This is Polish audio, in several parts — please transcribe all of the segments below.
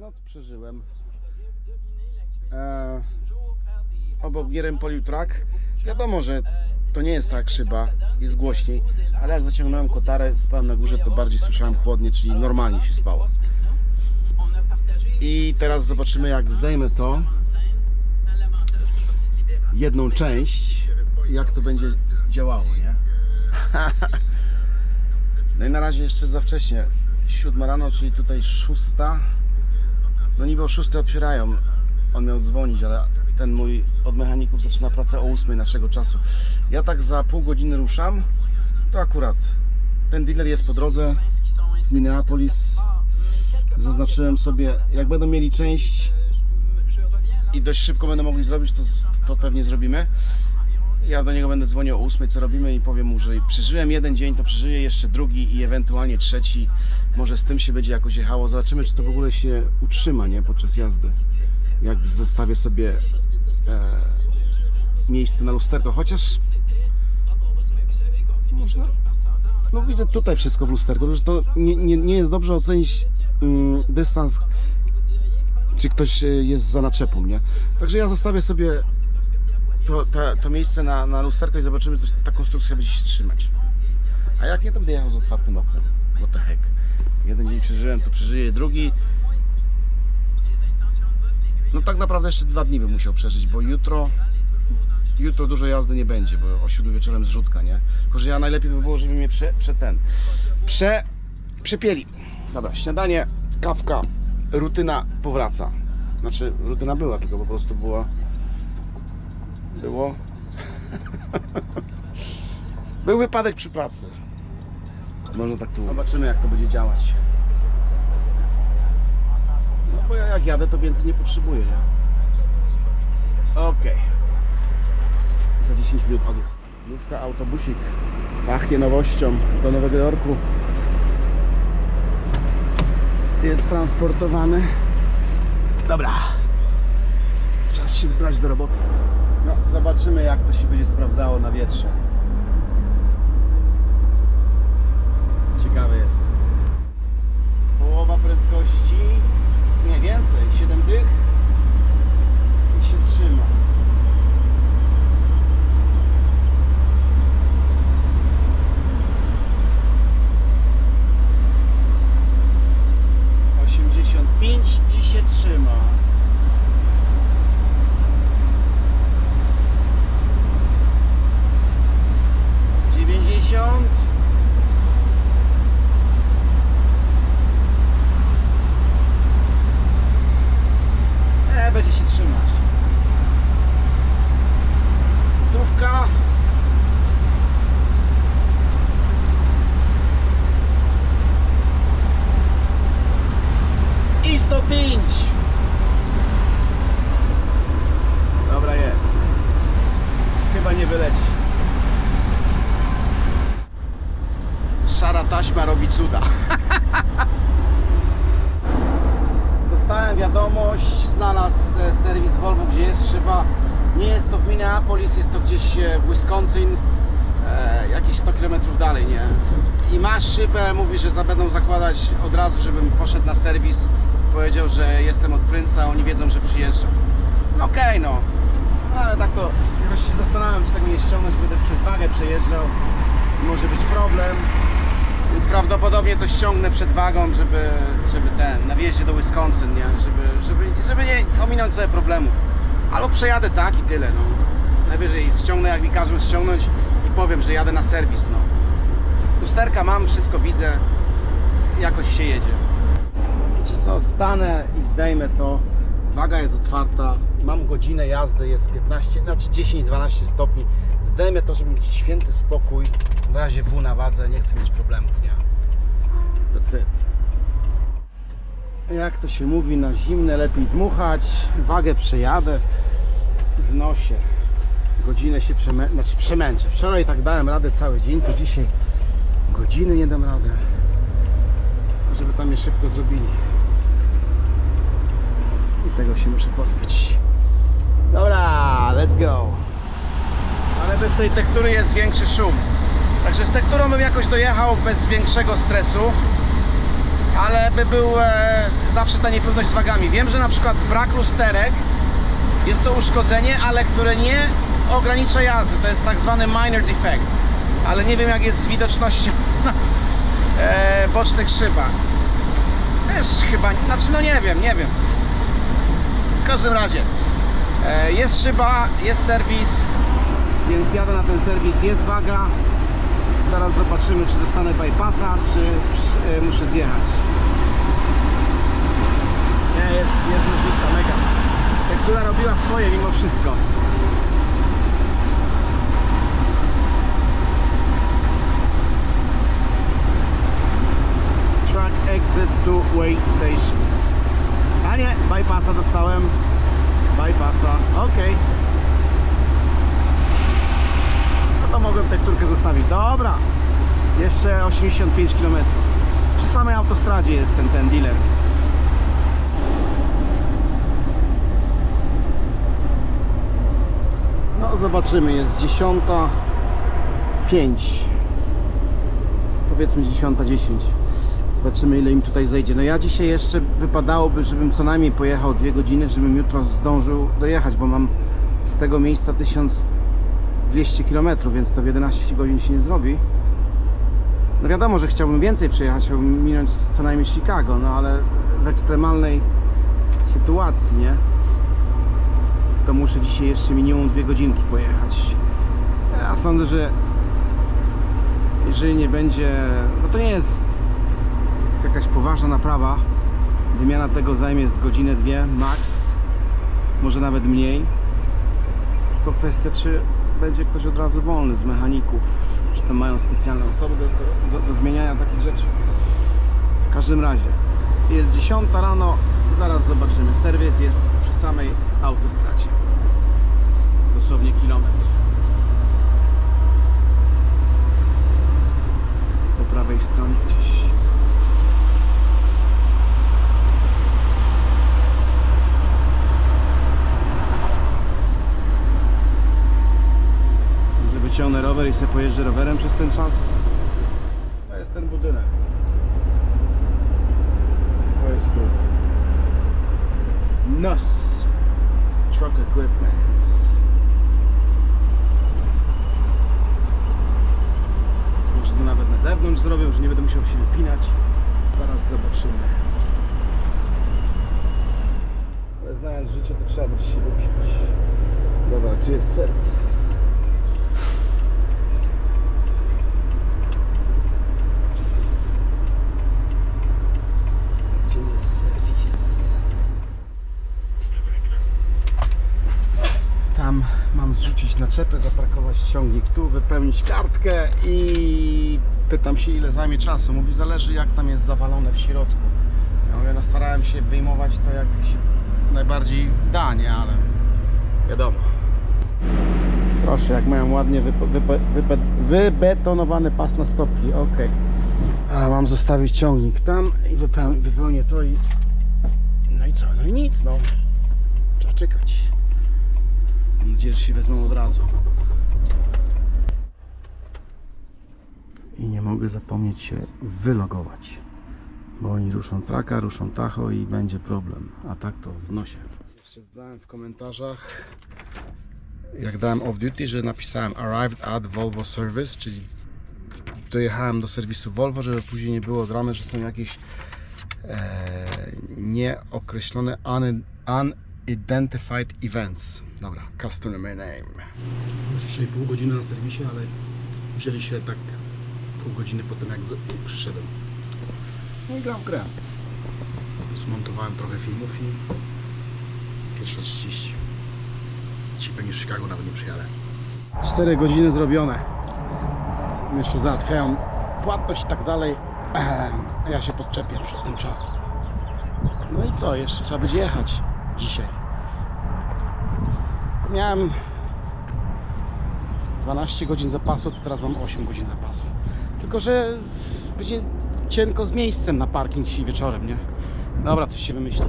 Noc przeżyłem. E, obok Gierem Polił. Wiadomo, że to nie jest tak szyba, jest głośniej, ale jak zaciągnąłem kotarę, spałem na górze, to bardziej słyszałem chłodnie, czyli normalnie się spało. I teraz zobaczymy, jak zdejmę to, jedną część, jak to będzie działało, nie? No i na razie jeszcze za wcześnie. Siódma rano, czyli tutaj szósta. No niby o szóstej otwierają. On miał dzwonić, ale ten mój od mechaników zaczyna pracę o ósmej naszego czasu. Ja tak za pół godziny ruszam. To akurat ten dealer jest po drodze Minneapolis. Zaznaczyłem sobie, jak będą mieli część i dość szybko będą mogli zrobić, to, to pewnie zrobimy. Ja do niego będę dzwonił o 8, co robimy i powiem mu, że przeżyłem jeden dzień, to przeżyję jeszcze drugi i ewentualnie trzeci. Może z tym się będzie jakoś jechało. Zobaczymy, czy to w ogóle się utrzyma, nie? Podczas jazdy. Jak zostawię sobie e, miejsce na lusterko, chociaż można. No widzę tutaj wszystko w lusterku, że to nie, nie, nie jest dobrze ocenić mm, dystans, czy ktoś e, jest za naczepą, nie? Także ja zostawię sobie to, to, to miejsce na, na lusterko i zobaczymy, czy ta konstrukcja będzie się trzymać. A jak nie, to będę jechał z otwartym oknem. What the heck. Jeden dzień przeżyłem, to przeżyję drugi. No tak naprawdę jeszcze dwa dni bym musiał przeżyć, bo jutro jutro dużo jazdy nie będzie, bo o 7 wieczorem zrzutka, nie? Tylko, że ja najlepiej by było, żeby mnie prze, prze ten, prze, przepieli. Dobra, śniadanie, kawka, rutyna powraca. Znaczy, rutyna była, tylko po prostu była było. Był wypadek przy pracy. Można tak tu. Zobaczymy jak to będzie działać. No bo ja jak jadę to więcej nie potrzebuję, nie? Okej. Za 10 minut odjazd. Nówka autobusik. Pachnie nowością do Nowego Jorku. Jest transportowany. Dobra. Czas się zbrać do roboty. No, zobaczymy jak to się będzie sprawdzało na wietrze. Ciekawy jest. Połowa prędkości, nie więcej, 7 dych i się trzyma. Osiemdziesiąt pięć i się trzyma. dziewięćdziesiąt E, będzie się trzymać. Stówka. I 105. Dobra jest. Chyba nie wyleci. Szara taśma robi cuda. Dostałem wiadomość, znalazł e, serwis Volvo, gdzie jest szyba. Nie jest to w Minneapolis, jest to gdzieś e, w Wisconsin, e, jakieś 100 km dalej, nie? I masz szybę, mówi, że za- będą zakładać od razu, żebym poszedł na serwis. Powiedział, że jestem od Prynca, oni wiedzą, że przyjeżdżam. No okej, no. Ale tak to jakoś się zastanawiam, czy tego nie ściągnąć, będę przez wagę przejeżdżał. Może być problem. Więc prawdopodobnie to ściągnę przed wagą, żeby, żeby ten, na wjeździe do Wisconsin, nie? Żeby, żeby, żeby nie ominąć sobie problemów. Albo przejadę tak i tyle, no. Najwyżej ściągnę, jak mi każą ściągnąć i powiem, że jadę na serwis, no. Lusterka mam, wszystko widzę, jakoś się jedzie. Wiecie co, stanę i zdejmę to. Waga jest otwarta, mam godzinę jazdy, jest 15, znaczy 10-12 stopni. Zdejmę to, żeby mieć święty spokój. W razie W na wadze, nie chcę mieć problemów, nie? It. Jak to się mówi, na zimne lepiej dmuchać. Wagę przejadę w nosie. Godzinę się przemę znaczy przemęczę. Wczoraj tak dałem radę cały dzień, to dzisiaj godziny nie dam radę. Żeby tam je szybko zrobili. I tego się muszę pozbyć. Dobra, let's go. Ale bez tej tektury jest większy szum. Także z tekturą bym jakoś dojechał bez większego stresu. ale by był e, zawsze ta niepewność z wagami. Wiem, że na przykład brak lusterek jest to uszkodzenie, ale które nie ogranicza jazdy. To jest tak zwany minor defect. Ale nie wiem jak jest z widocznością e, bocznych szybach. Też chyba, znaczy no nie wiem, nie wiem. Każdym razie e, jest szyba, jest serwis, więc jadę na ten serwis, jest waga. Zaraz zobaczymy, czy dostanę bypassa, czy e, muszę zjechać. Nie, jest, jest różnica, mega. Tektura robiła swoje mimo wszystko. Truck exit to wait station. A nie, bypassa dostałem. Bypassa, okej. No to mogłem tekturkę zostawić. Dobra. Jeszcze 85 km. Przy samej autostradzie jest ten, ten dealer. No zobaczymy, jest 10.05 Powiedzmy 10.10 Zobaczymy ile im tutaj zejdzie No ja dzisiaj jeszcze wypadałoby, żebym co najmniej pojechał dwie godziny Żebym jutro zdążył dojechać Bo mam z tego miejsca 1200 km Więc to w 11 godzin się nie zrobi No wiadomo, że chciałbym więcej przejechać Chciałbym minąć co najmniej Chicago No ale w ekstremalnej sytuacji, nie? to muszę dzisiaj jeszcze minimum dwie godzinki pojechać. Ja sądzę, że jeżeli nie będzie, no to nie jest jakaś poważna naprawa. Wymiana tego zajmie z godzinę, dwie max, może nawet mniej. Tylko kwestia, czy będzie ktoś od razu wolny z mechaników, czy to mają specjalne osoby do, do, do zmieniania takich rzeczy. W każdym razie jest 10 rano, zaraz zobaczymy. Serwis jest przy samej autostradzie. Dosłownie kilometr. Po prawej stronie gdzieś. Może wyciągnę rower i sobie pojeżdżę rowerem przez ten czas. To jest ten budynek. To jest tu. NUS Truck Equipment. Może to nawet na zewnątrz zrobię, że nie będę musiał się wypinać. Zaraz zobaczymy. Ale znając życie, to trzeba będzie się wypinać. Dobra, gdzie jest serwis? Gdzie jest serwis? Tam mam naczepę, zaparkować ciągnik tu, wypełnić kartkę i pytam się ile zajmie czasu. Mówi zależy jak tam jest zawalone w środku. Ja mówię, no starałem się wyjmować to jak się najbardziej da, nie? Ale wiadomo. Proszę, jak mają ładnie wybetonowany pas na stopki, ok. A mam zostawić ciągnik tam i wypełnię, wypełnię to i... No i co? No i nic, no. Trzeba czekać. Się wezmą od razu. I nie mogę zapomnieć się wylogować. Bo oni ruszą traka, ruszą tacho i będzie problem. A tak to w nosie. Jeszcze dodałem w komentarzach, jak dałem off duty, że napisałem arrived at Volvo Service, czyli dojechałem do serwisu Volvo, żeby później nie było dramy, że są jakieś e, nieokreślone un, unidentified events. Dobra, customer name. Już 3,5 godziny na serwisie, ale wzięli się tak pół godziny po tym jak przyszedłem. No i gram w grę. Zmontowałem trochę filmów i pierwsze 30. Ci pewnie Chicago nawet nie przyjadę. 4 godziny zrobione. Jeszcze załatwiają płatność i tak dalej. Ja się podczepię przez ten czas. No i co? Jeszcze trzeba będzie jechać dzisiaj. Miałem 12 godzin zapasu, to teraz mam 8 godzin zapasu. Tylko, że będzie cienko z miejscem na parking dzisiaj wieczorem, nie? Dobra, coś się wymyśli.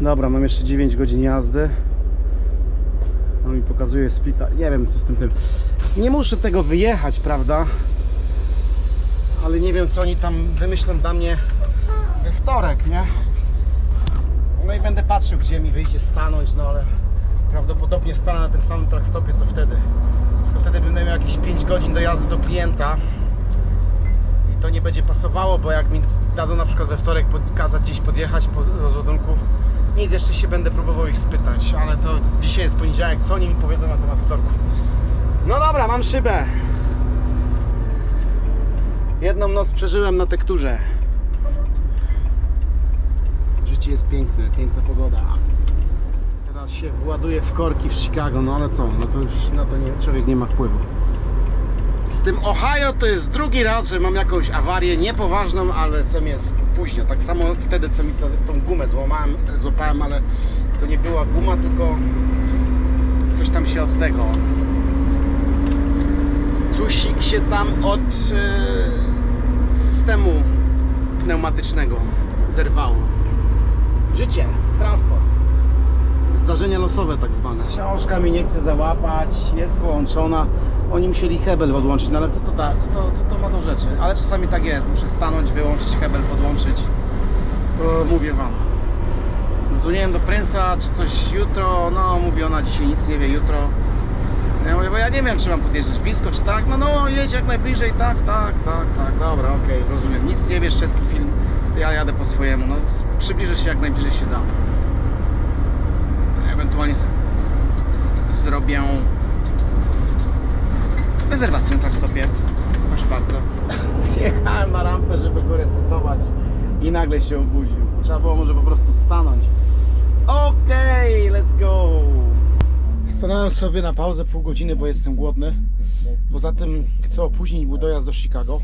Dobra, mam jeszcze 9 godzin jazdy. On mi pokazuje splita. Nie wiem co z tym tym. Nie muszę tego wyjechać, prawda? Ale nie wiem co oni tam wymyślą dla mnie we wtorek, nie? No i będę patrzył, gdzie mi wyjdzie stanąć, no ale prawdopodobnie stanę na tym samym trackstopie, co wtedy. Tylko wtedy będę miał jakieś 5 godzin dojazdu do klienta i to nie będzie pasowało, bo jak mi dadzą na przykład we wtorek kazać gdzieś podjechać po rozładunku, nic, jeszcze się będę próbował ich spytać, ale to dzisiaj jest poniedziałek, co oni mi powiedzą na temat wtorku. No dobra, mam szybę. Jedną noc przeżyłem na tekturze. Życie jest piękne, piękna pogoda. Teraz się właduje w korki w Chicago, no ale co, no to już na to nie, człowiek nie ma wpływu. Z tym Ohio to jest drugi raz, że mam jakąś awarię niepoważną, ale co mnie spóźnia. Tak samo wtedy, co mi to, tą gumę złamałem, złapałem, ale to nie była guma, tylko coś tam się od tego. Cusik się tam od e, systemu pneumatycznego zerwało. Życie, transport. Zdarzenia losowe tak zwane. Książka mi nie chce załapać, jest połączona. Oni musieli hebel odłączyć, no ale co to da, co to, co to ma do rzeczy? Ale czasami tak jest, muszę stanąć, wyłączyć hebel, podłączyć. O, mówię wam. Dzwoniłem do Prince'a, czy coś jutro, no mówi ona dzisiaj nic nie wie, jutro. Ja mówię, bo ja nie wiem, czy mam podjeżdżać blisko, czy tak. No, no, jedź jak najbliżej, tak, tak, tak, tak, dobra, okej, rozumiem. Nic nie wiesz, czeski film, ja jadę po swojemu. No, przybliżę się jak najbliżej się da. Ewentualnie zrobię rezerwację na trackstopie. Proszę bardzo. Zjechałem na rampę, żeby go resetować i nagle się obudził. Trzeba było może po prostu stanąć. Okej, let's go. Stanąłem sobie na pauzę pół godziny, bo jestem głodny. Poza tym chcę opóźnić mój dojazd do Chicago,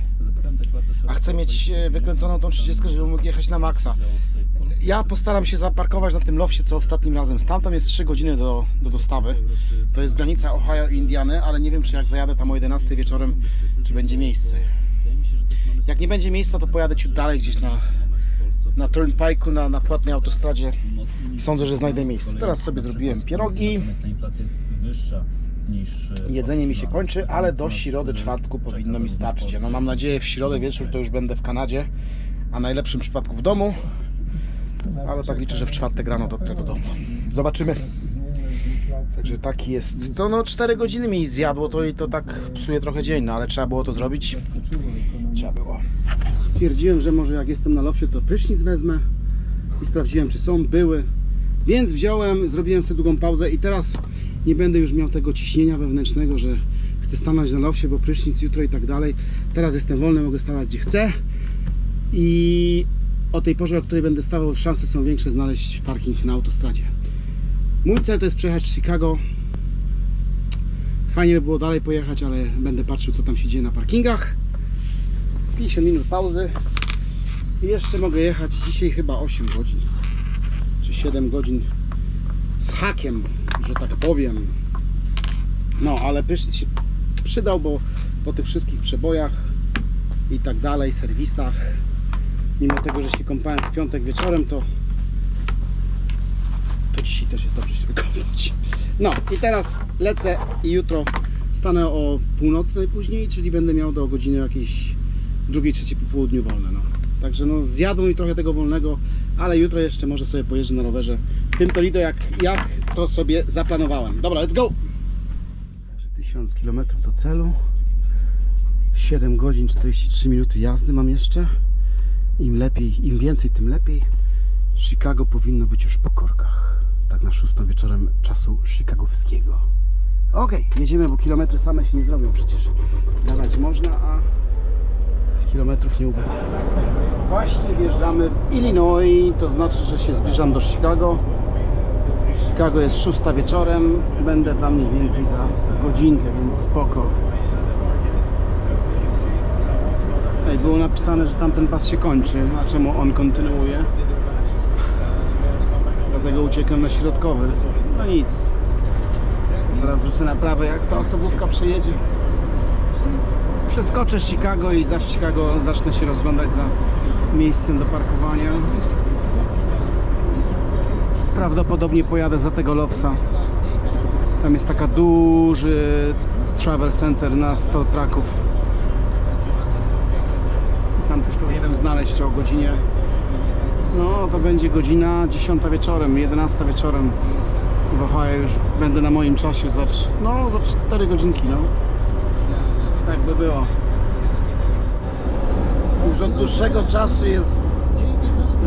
a chcę mieć e, wykręconą tą 30, żeby mógł jechać na maksa. Ja postaram się zaparkować na tym lofcie, co ostatnim razem. Stamtąd jest 3 godziny do, do dostawy. To jest granica Ohio i Indiany, ale nie wiem, czy jak zajadę tam o 11 wieczorem, czy będzie miejsce. Jak nie będzie miejsca, to pojadę ciut dalej gdzieś na, na Turnpike'u, na, na płatnej autostradzie. Sądzę, że znajdę miejsce. Teraz sobie zrobiłem pierogi. Inflacja jest wyższa niż... e, Jedzenie mi się kończy, ale do środy, czwartku powinno mi starczyć. No mam nadzieję w środę wieczór to już będę w Kanadzie, a w najlepszym przypadku w domu. Ale tak liczę, że w czwartek rano dotrę do domu. Zobaczymy. Także taki jest. To no 4 godziny mi zjadło to i to tak psuje trochę dzień, no ale trzeba było to zrobić. Trzeba było. Stwierdziłem, że może jak jestem na lofcie, to prysznic wezmę i sprawdziłem, czy są, były. Więc wziąłem, zrobiłem sobie długą pauzę i teraz nie będę już miał tego ciśnienia wewnętrznego, że chcę stanąć na lofcie, bo prysznic jutro i tak dalej. Teraz jestem wolny, mogę stawać gdzie chcę i o tej porze, o której będę stawał, szanse są większe znaleźć parking na autostradzie. Mój cel to jest przejechać Chicago. Fajnie by było dalej pojechać, ale będę patrzył, co tam się dzieje na parkingach. 50 minut pauzy. I jeszcze mogę jechać dzisiaj chyba 8 godzin, czy 7 godzin z hakiem, że tak powiem. No, ale prysznic się przydał, bo po tych wszystkich przebojach i tak dalej, serwisach, mimo tego, że się kąpałem w piątek wieczorem, to to dzisiaj też jest dobrze się wykąpać. No i teraz lecę i jutro stanę o północnej później, czyli będę miał do godziny jakiejś drugiej, trzeciej po południu wolne. No. Także no zjadło mi trochę tego wolnego, ale jutro jeszcze może sobie pojeżdżę na rowerze w tym Toledo, jak, jak to sobie zaplanowałem. Dobra, let's go! Także 1000 km do celu. 7 godzin 43 minuty jazdy mam jeszcze. Im lepiej, im więcej, tym lepiej. Chicago powinno być już po korkach. Tak na szóstą wieczorem czasu chicagowskiego. Okej, jedziemy, bo kilometry same się nie zrobią przecież. Gadać można, a kilometrów nie ubywa. Właśnie wjeżdżamy w Illinois, to znaczy, że się zbliżam do Chicago. W Chicago jest szósta wieczorem, będę tam mniej więcej za godzinkę, więc spoko. Ej, było napisane, że tamten pas się kończy, a czemu on kontynuuje? Dlatego uciekam na środkowy. No nic. Zaraz rzucę na prawe, jak ta osobówka przejedzie. Przeskoczę Chicago i za Chicago zacznę się rozglądać za miejscem do parkowania. Prawdopodobnie pojadę za tego Lowsa. Tam jest taka duży travel center na 100 traków. Tam coś powinienem znaleźć o godzinie No to będzie godzina 10 wieczorem, 11 wieczorem. W Ohio już będę na moim czasie za, no, za 4 godzinki, no. Tak by było. Już od dłuższego czasu jest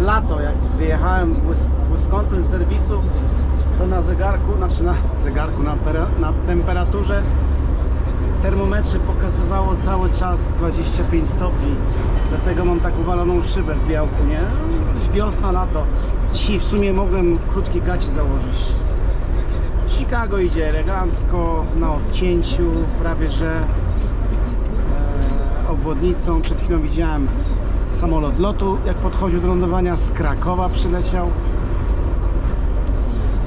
lato, jak wyjechałem z Wisconsin z serwisu, to na zegarku, znaczy na zegarku, na, na temperaturze termometrze pokazywało cały czas 25 stopni. Dlatego mam tak uwaloną szybę w białku, nie? Wiosna, lato. Dzisiaj w sumie mogłem krótkie gaci założyć. Chicago idzie elegancko, na odcięciu, prawie że obwodnicą. Przed chwilą widziałem samolot lotu, jak podchodził do lądowania, z Krakowa przyleciał.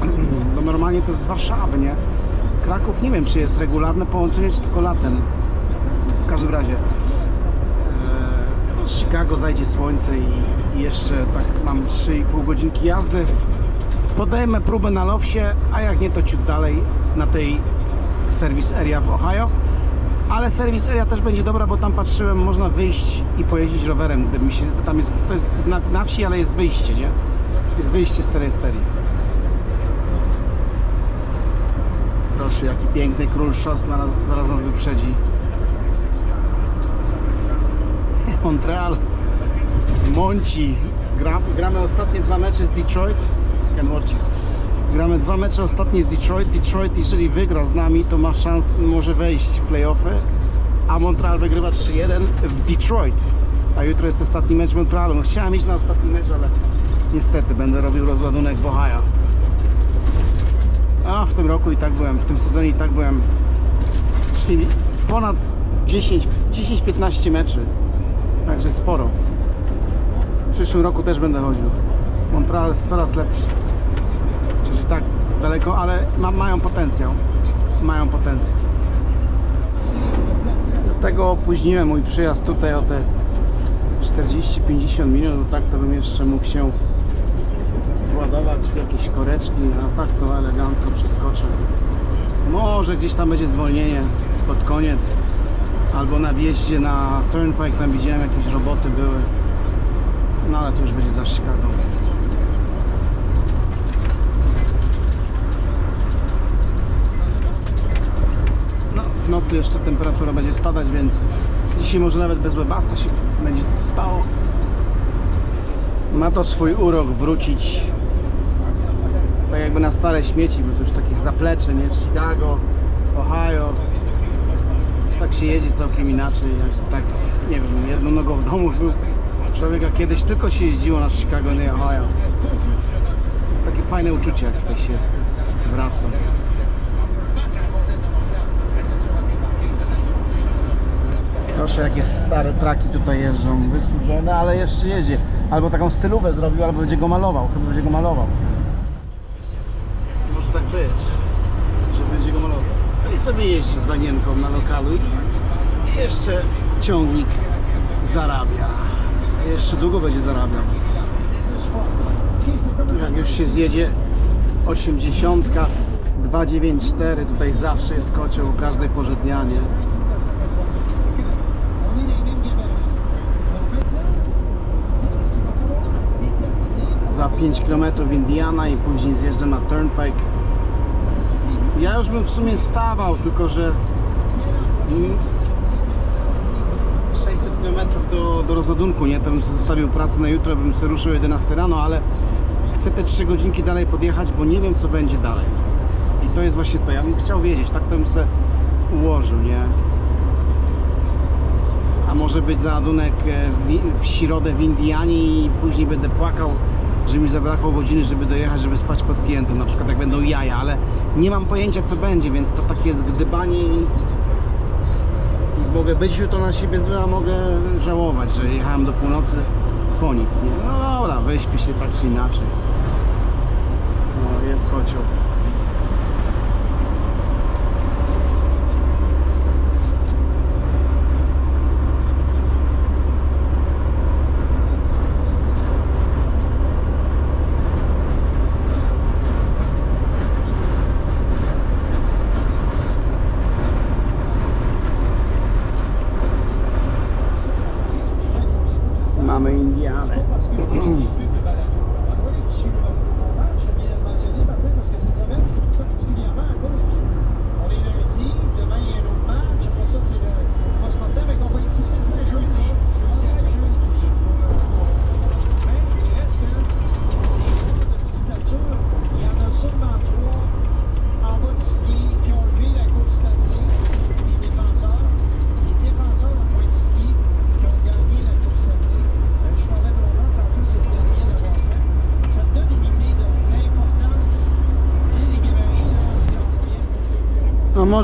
No normalnie to z Warszawy, nie? Kraków nie wiem, czy jest regularne połączenie, czy tylko latem. W każdym razie e, z Chicago zajdzie słońce i, jeszcze tak mam 3,5 godzinki jazdy. Podejmę próbę na Lowsie, a jak nie to ciut dalej na tej service area w Ohio. Ale service area też będzie dobra, bo tam patrzyłem, można wyjść i pojeździć rowerem, gdyby mi się, tam jest, to jest na, na wsi, ale jest wyjście, nie? Jest wyjście z tej serii. Proszę, jaki piękny król szos zaraz, zaraz nas wyprzedzi. Montreal, Monci. Gra, gramy ostatnie dwa mecze z Detroit. Ken Worcik. Gramy dwa mecze ostatnie z Detroit. Detroit, jeżeli wygra z nami, to ma szans, może wejść w playoffy. A Montreal wygrywa 3-1 w Detroit. A jutro jest ostatni mecz Montrealu. No, chciałem iść na ostatni mecz, ale niestety będę robił rozładunek w Ohio. A w tym roku i tak byłem, w tym sezonie i tak byłem. Czyli ponad 10 10-15 meczy. Także sporo. W przyszłym roku też będę chodził. Montreal jest coraz lepszy. Daleko, ale ma, mają potencjał. Mają potencjał. Dlatego opóźniłem mój przyjazd tutaj o te 40-50 minut, bo tak to bym jeszcze mógł się władować w jakieś koreczki, a tak to elegancko przeskoczę. Może gdzieś tam będzie zwolnienie pod koniec, albo na wjeździe na Turnpike, tam widziałem jakieś roboty były. No ale to już będzie za Chicago. No, w nocy jeszcze temperatura będzie spadać, więc dzisiaj może nawet bez webasta się będzie spało. Ma to swój urok wrócić tak jakby na stare śmieci, bo to już takie zaplecze, nie? Chicago, Ohio. Tak się jedzie całkiem inaczej, jak tak, nie wiem, jedną nogą w domu był człowieka kiedyś tylko się jeździło na Chicago, nie Ohio. Jest takie fajne uczucie, jak tutaj się wraca. Proszę, jakie stare traki tutaj jeżdżą, wysłużone, ale jeszcze jeździ. Albo taką stylówę zrobił, albo będzie go malował, chyba będzie go malował. Może tak być, że będzie go malował. No i sobie jeździ z wanienką na lokalu i jeszcze ciągnik zarabia. Jeszcze długo będzie zarabiał. Jak już się zjedzie 80, 294, tutaj zawsze jest kocioł każdej porze dnia, nie? za 5 km Indiana i później zjeżdżam na Turnpike. Ja już bym w sumie stawał, tylko że mm, 600 km do, do rozładunku, nie? To bym sobie zostawił pracę na jutro, bym sobie ruszył o 11 rano, ale chcę te 3 godzinki dalej podjechać, bo nie wiem co będzie dalej. I to jest właśnie to, ja bym chciał wiedzieć, tak to bym sobie ułożył, nie? A może być załadunek e, w, w środę w Indianie i później będę płakał, że mi zabrakło godziny, żeby dojechać, żeby spać pod klientem, na przykład jak będą jaja, ale nie mam pojęcia co będzie, więc to takie jest gdybanie i mogę być jutro na siebie zły, a mogę żałować, że jechałem do północy po nic, nie? No dobra, wyśpię się tak czy inaczej. No, jest kocioł.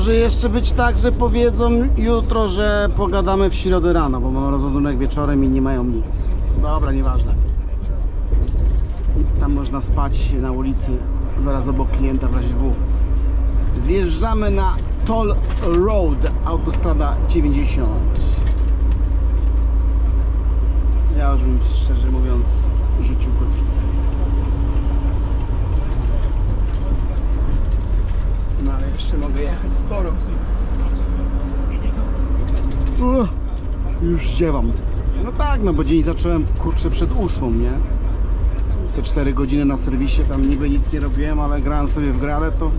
Może jeszcze być tak, że powiedzą jutro, że pogadamy w środę rano, bo mam rozładunek wieczorem i nie mają nic. Dobra, nieważne. Tam można spać na ulicy, zaraz obok klienta w razie W. Zjeżdżamy na Toll Road, autostrada 90. Ja już bym szczerze mówiąc rzucił kotwicę. No ale jeszcze mogę jechać sporo. Uch, już ziewam. No tak, no bo dzień zacząłem kurczę przed ósmą, nie? Te 4 godziny na serwisie, tam niby nic nie robiłem, ale grałem sobie w grę, ale to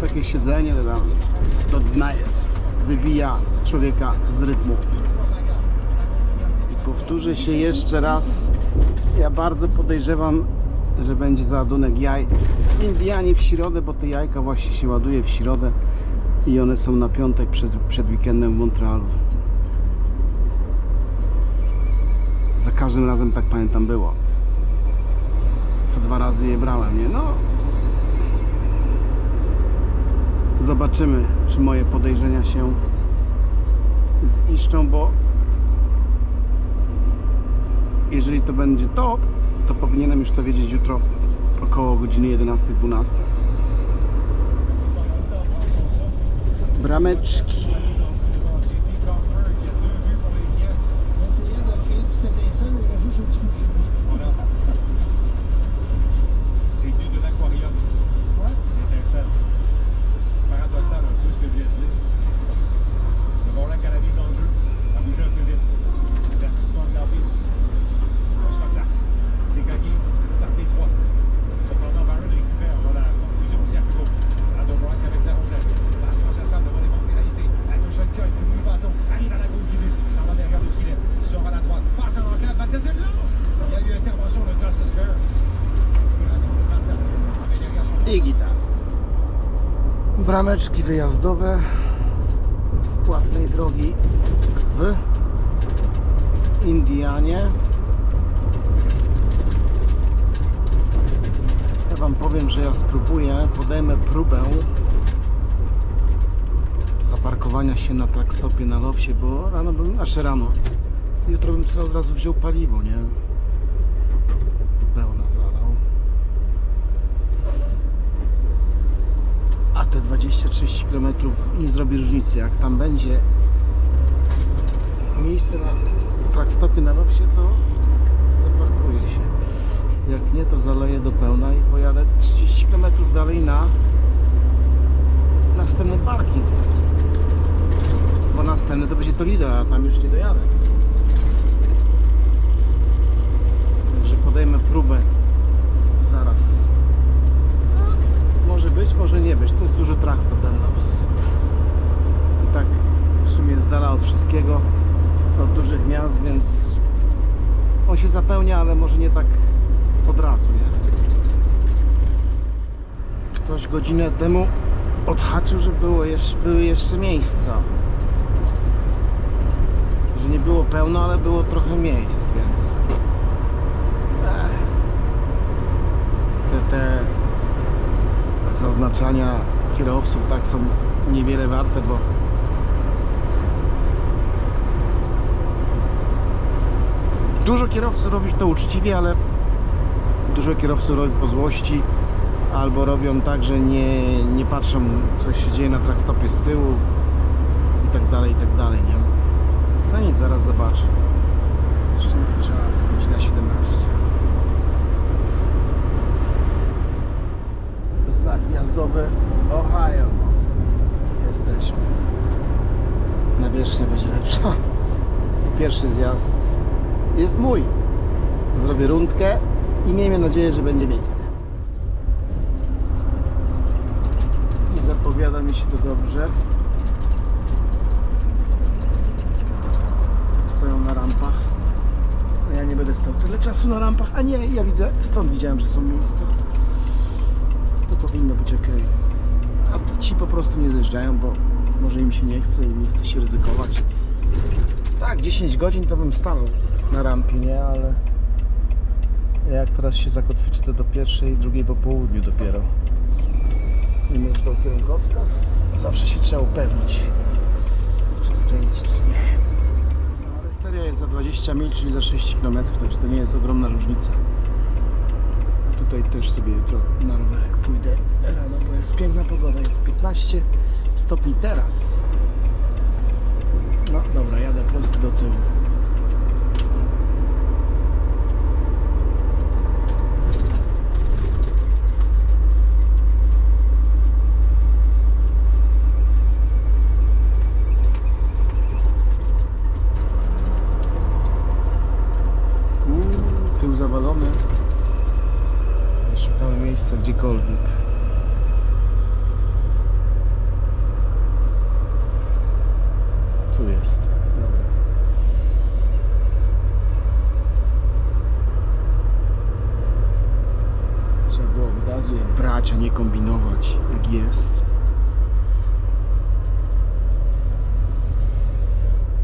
takie siedzenie tam do dna jest. Wybija człowieka z rytmu. I powtórzę się jeszcze raz. Ja bardzo podejrzewam, że będzie załadunek jaj Indianie w środę, bo te jajka właśnie się ładuje w środę i one są na piątek przed, przed weekendem w Montrealu. Za każdym razem tak pamiętam było. Co dwa razy je brałem, nie? No. Zobaczymy, czy moje podejrzenia się ziszczą, bo jeżeli to będzie to, to powinienem już to wiedzieć jutro około godziny 11-12. Brameczki. Brameczki wyjazdowe z płatnej drogi w Indianie. Ja Wam powiem, że ja spróbuję, podejmę próbę zaparkowania się na trackstopie na Lowsie, bo rano bym, znaczy rano, jutro bym sobie od razu wziął paliwo, nie? Do pełna zalał. A te 20-30 km nie zrobi różnicy. Jak tam będzie miejsce na trackstopie na Lowsie, to zaparkuję się. Jak nie, to zaleję do pełna i pojadę 30 km dalej na następny parking. Bo następny to będzie Toledo, a tam już nie dojadę. Także podejmę próbę zaraz. Może być, może nie być. To jest duży trackstop ten Lows. I tak w sumie z dala od wszystkiego, od dużych miast, więc on się zapełnia, ale może nie tak od razu, nie? Ktoś godzinę temu odhaczył, że było jeszcze, były jeszcze miejsca. Że nie było pełno, ale było trochę miejsc, więc... Te, te zaznaczania kierowców tak są niewiele warte, bo dużo kierowców robi to uczciwie, ale dużo kierowców robi po złości albo robią tak, że nie, nie patrzą co się dzieje na trackstopie z tyłu i tak dalej, i tak dalej, nie? No nic, zaraz zobaczę. Jeszcze nie czas, godzina 17. Znak jazdowy Ohio. Jesteśmy. Nawierzchnia będzie lepsza. Pierwszy zjazd jest mój. Zrobię rundkę i miejmy nadzieję, że będzie miejsce. I zapowiada mi się to dobrze. Stoją na rampach. No ja nie będę stał tyle czasu na rampach. A nie, ja widzę, stąd widziałem, że są miejsca powinno być ok. A ci po prostu nie zjeżdżają, bo może im się nie chce i nie chce się ryzykować. Tak, 10 godzin to bym stanął na rampie, nie? Ale jak teraz się zakotwiczy, to do pierwszej, drugiej po południu dopiero. Nie możesz dał kierunkowskaz. Zawsze się trzeba upewnić, czy skręcić, czy nie. Ale stereo jest za 20 mil, czyli za 6 km, także to nie jest ogromna różnica. Też sobie jutro na rowerek pójdę rano, bo jest piękna pogoda, jest 15 stopni teraz. No dobra, jadę prosto do tyłu. Miejsca gdziekolwiek. Tu jest. Trzeba było je brać, a nie kombinować, jak jest.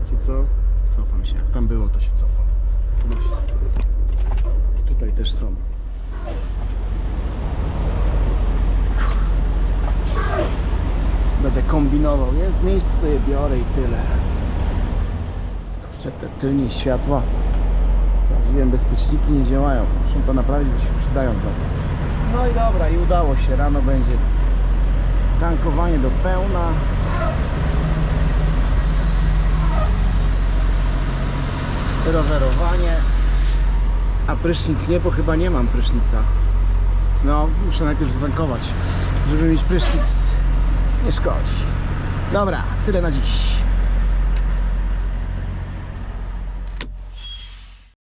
Wiecie co? Cofam się. Jak tam było, to się cofam. Tutaj też są. Będę kombinował. Jest miejsce, to je biorę i tyle. Kurczę, te tylnie światła. Sprawdziłem, bezpieczniki nie działają. Muszę to naprawić, bo się przydają w nocy. No i dobra, i udało się. Rano będzie tankowanie do pełna. Rowerowanie. A prysznic nie, bo chyba nie mam prysznica. No, muszę najpierw zatankować, żeby mieć prysznic. Nie szkodzi. Dobra, tyle na dziś.